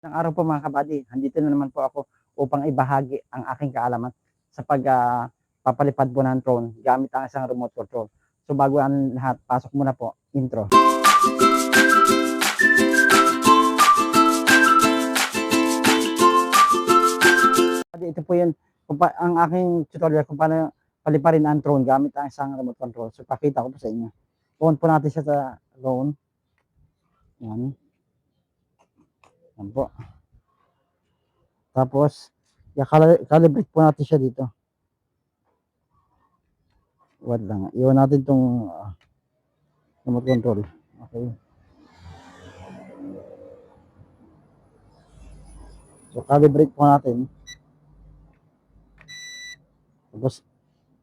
Ng araw po mga kabady, andito na naman po ako upang ibahagi ang aking kaalaman sa pag papalipad po ng drone gamit ang isang remote control. So bago ang lahat, pasok muna po, intro. Ito po yun, ang aking tutorial kung paano paliparin ang drone gamit ang isang remote control. So pakita ko po sa inyo. On po natin siya sa drone. Yan. Yan po. Tapos, i-calibrate po natin siya dito. Wait lang. Iwan natin itong uh, remote control. Okay. So, calibrate po natin. Tapos,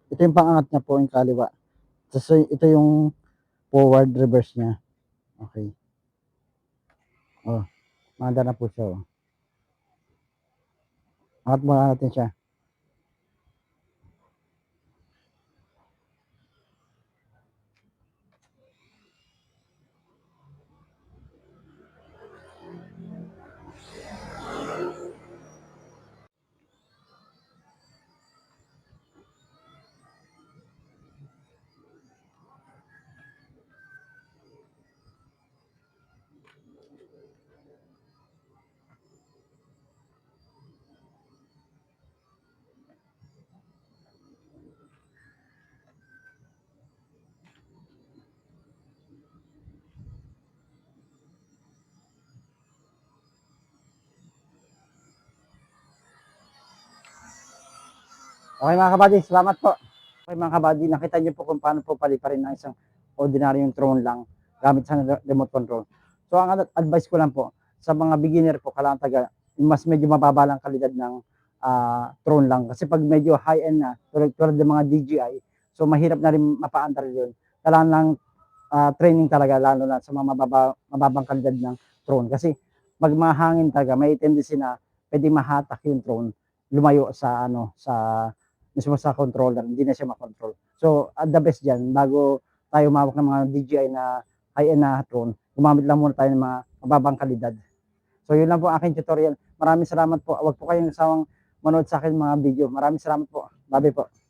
ito yung pangangat niya po yung kaliwa. Tapos, ito yung forward reverse niya. Okay. Oh, manda na po siya. Oh. Angat muna natin siya. Okay mga kabady, salamat po. Okay mga kabady, nakita niyo po kung paano po paliparin ng isang ordinaryong drone lang gamit sa remote control. So ang ad- advice ko lang po sa mga beginner po, kailangan taga mas medyo mababa lang kalidad ng ah, drone lang. Kasi pag medyo high-end na, tulad, tulad ng mga DJI, so mahirap na rin mapaandar yun. Kailangan lang ah, training talaga, lalo na sa mga mababa, mababang kalidad ng drone. Kasi pag mahangin talaga, may tendency na pwede mahatak yung drone lumayo sa ano sa mismo sa controller, hindi na siya makontrol. So, at the best dyan, bago tayo mawak ng mga DJI na high-end na drone, gumamit lang muna tayo ng mga mababang kalidad. So, yun lang po aking tutorial. Maraming salamat po. Huwag po kayong sawang manood sa akin mga video. Maraming salamat po. Bye po.